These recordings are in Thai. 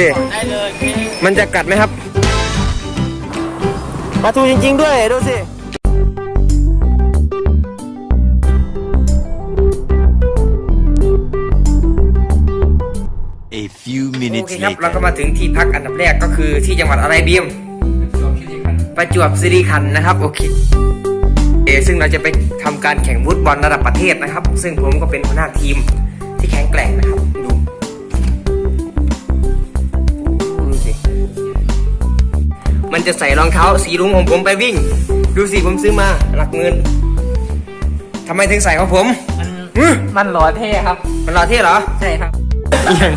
สิมันจะกัดไหมครับปลาทูจริง ๆ ด้วยดูสิ A few โอ minutes เคครับเรา later. ก็มาถึงที่พักอันดับแรกก็คือที่จังหวัดอะไรบีมประจวบคีรีขันธ์นะครับโอเคเออซึ่งเราจะไปทำการแข่งฟุตบอลระดับประเทศนะครับ ซึ่งผมก็เป็นหัวหน้าทีมที่แข็งแกร่งนะครับดูดู มันจะใส่รองเท้าสีรุ้งของผมไปวิ่ง ดูสิผมซื้อมาหลักหมื่นทำไมถึงใส่ของผมมันอื้อมันหล่อเท่ครับ มันรอเท่เหรอใช่ครับเอียง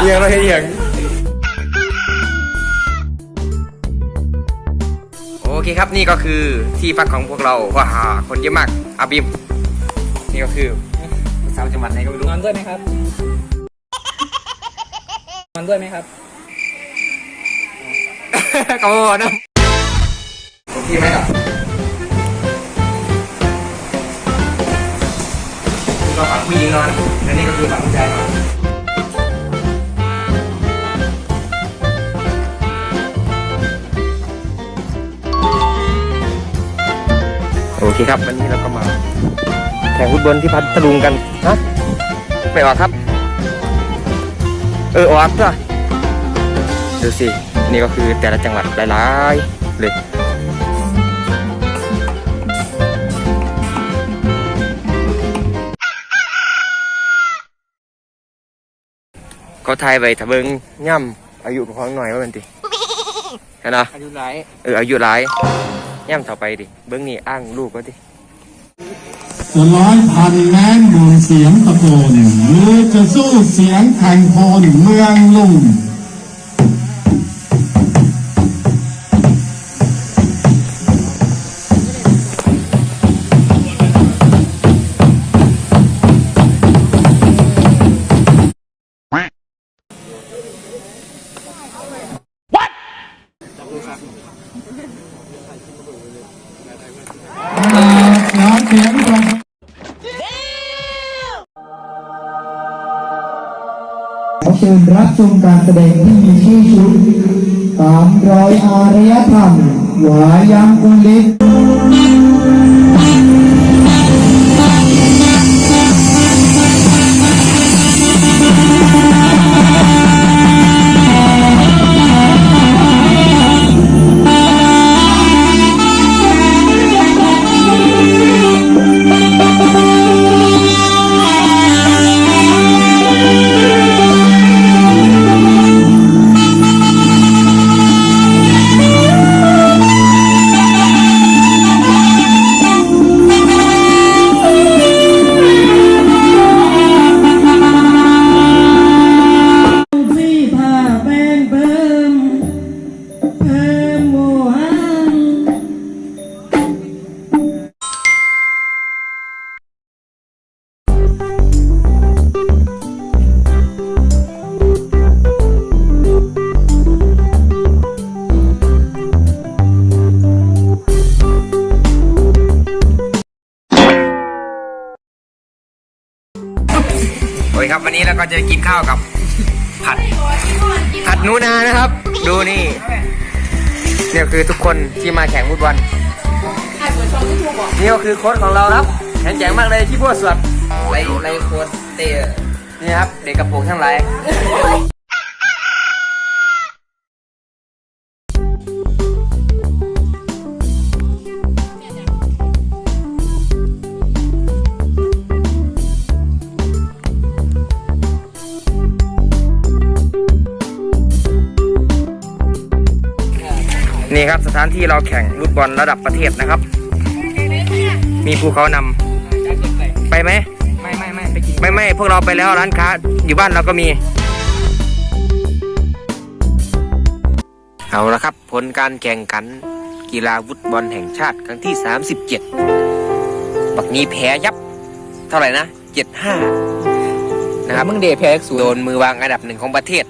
เอียงเราเอียงโอเคครับนี่ก็คือที่พักของพวกเราว่าหาคนเยอะมากอาบิมนี่ก็คือสาวจังหวัดไหนก็ไม่รู้นอนด้วยไหมครับนอนด้วยไหมครับ ก็นะโอเคไหมครับก็ฝั่งผู้หญิงนอนและนี่ก็คือฝั่งผู้ชายนอนโอเคครับ วันนี้เราก็มาแข่งฟุตบอลที่พัทลุงกันฮะไม่ออกครับ เออออกด้วยดูสิ นี่ก็คือแต่ละจังหวัดหลายๆเลยเขาทายไปถ้าเบิงย่ำอายุของหน่อยว่าเป็นติเห็นไหมอายุไรเอออายุหลายย่ำต่อไปดิเบิ้งนี่อ้างลูกก็ดิจะร้อยพันแม้นดวงเสียงตะโกนหรือจะสู้เสียงแข่งโพนเมืองลุง อเชิญรับชมการแสดงที่มีชื่อชุดตามรอยอารยธรรมหวายังกุลิศ ครับ วันนี้เราก็จะกินข้าวกับผัด ผัดนูนานะครับ ดูนี่เนี่ยคือทุกคนที่มาแข่งฟุตบอลนี่ก็คือโค้ชของเราครับแข็งแกร่งมากเลยที่พวกสวดไรไรโค้ชเตะนี่ครับเด็กกระโปรงทั้งหลาย นี่ครับสถานที่เราแข่งฟุตบอลระดับประเทศนะครับ มีภูเขานำไปไหมไม่ไม่ไม่ไปกินไม่ไม่พวกเราไปแล้วร้านค้า อยู่บ้านเราก็มี เอาละครับ ผลการแข่งขัน กีฬาฟุตบอลแห่งชาติครั้งที่ 37 บักนี้แพ้ยับ เท่าไหร่นะ 75 นะครับมึงเดย์แพ้ศูนโดย์นมือวางอันดับหนึ่งของประเทศ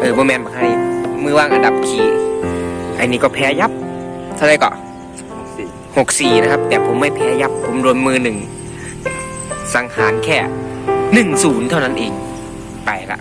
เออโมแมนบักให้มือวางอันดับขี่ ไอ้นี่ก็แพ้ยับ เท่าไหร่ก็หกสี่นะครับ แต่ผมไม่แพ้ยับ ผมโดนมือหนึ่ง สังหารแค่หนึ่งศูนย์เท่านั้นเอง ไปละ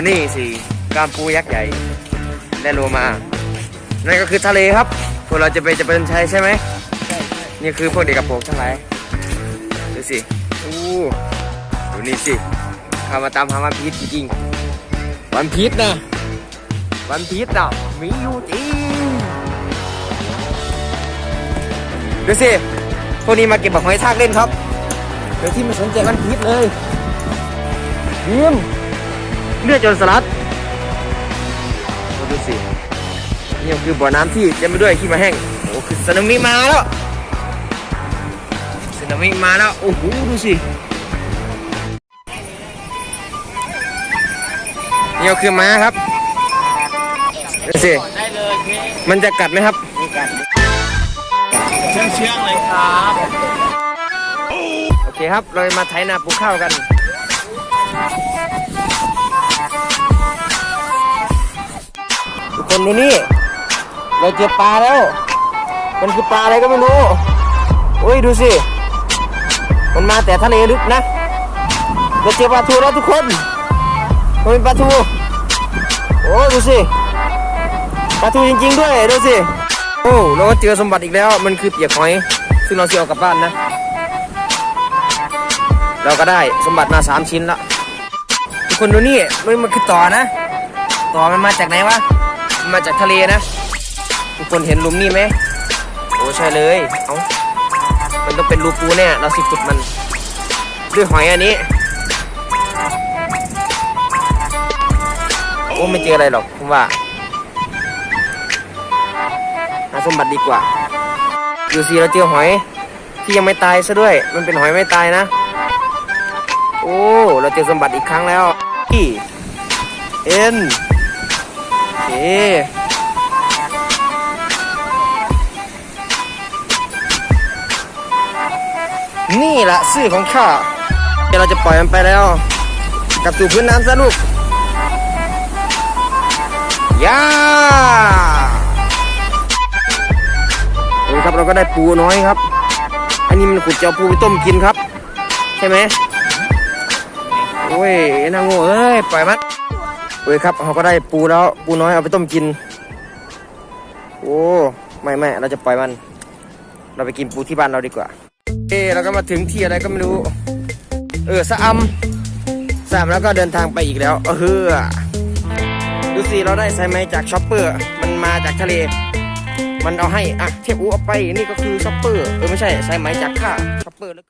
ดี๋ยวนี่สิกามปูยักษ์ใหญ่ได้โลมานั่นก็คือทะเลครับพวกเราจะไปจะเป็นชัยใช่ไหมนี่คือพวกเด็กกระโปรงทั้งหลายดูสิอู้ดูนี่สิข้ามาตามหาวันพีชจริงๆวันพีชนะวันพีชนะมีอยู่จริงดูสิพวกนี้มาเก็บบักหอยทากเล่นครับโดยที่ไม่สนใจวันพีชเลยยิ้ม เลือดจนสลัดดูสินี่คือบ่อน้ำที่เต็มไปด้วยขี้มาแห้งโอ้คือสึนามิมาแล้วสึนามิมาแล้วโอ้โหดูสินี่ก็คือม้าครับดูสิมันจะกัดไหมครับเชื่องเชื่องเลยครับ โอเคครับ เรามาไถนาปลูกข้าวกัน ทุกคนดูนี่ เราเจอปลาแล้ว มันคือปลาอะไรก็ไม่รู้โอ้ยดูสิ มันมาแต่ทะเลลึกนะ เราเจอปลาทูแล้วทุกคนมันเป็นปลาทู โอ้ดูสิ ปลาทูจริง ๆ ด้วยดูสิ โอ้เราก็เจอสมบัติอีกแล้ว มันคือเปียกหอย ซึ่งเราจะเอากลับบ้านนะ เราก็ได้สมบัติมาสามชิ้นละทุก คนดูนี่มันมันคือต่อนะ ต่อมันมาจากไหนวะมันมาจากทะเลนะทุกคนเห็นหลุมนี่ไหมโอ้ใช่เลยเอามันต้องเป็นรูปูแน่เราสิขุดมันด้วยหอยอันนี้โอ้ไม่เจออะไรหรอกผมว่าหาสมบัติดีกว่าดูสิเราเจอหอยที่ยังไม่ตายซะด้วย มันเป็นหอยไม่ตายนะ โอ้ เราเจอสมบัติอีกครั้งแล้ว ที่เอ็นเคนี่แหละซื่อของข้าเดี๋ยวเราจะปล่อยมันไปแล้วกลับสู่พื้นน้ำซะลูกย่าโอ้ยครับเราก็ได้ปูน้อยครับ อันนี้มันขุดเจ้าปูไปต้มกินครับ ใช่ไหม โอ้ยนางโง่เอ้ยปล่อยมันเฮ้ยครับเขาก็ได้ปูแล้วปูน้อยเอาไปต้มกิน โอ้ไม่ไม่เราจะปล่อยมัน เราไปกินปูที่บ้านเราดีกว่า เอ้เราก็มาถึงที่อะไรก็ไม่รู้ เออสะอำสะอำแล้วก็เดินทางไปอีกแล้วเออดูสิเราได้สายไมจากช็อปเปอร์ มันมาจากทะเล มันเอาให้อะเทียบอูเอาไปนี่ก็คือช็อปเปอร์เออไม่ใช่สายไมจากข้าช็อปเปอร์แล้ว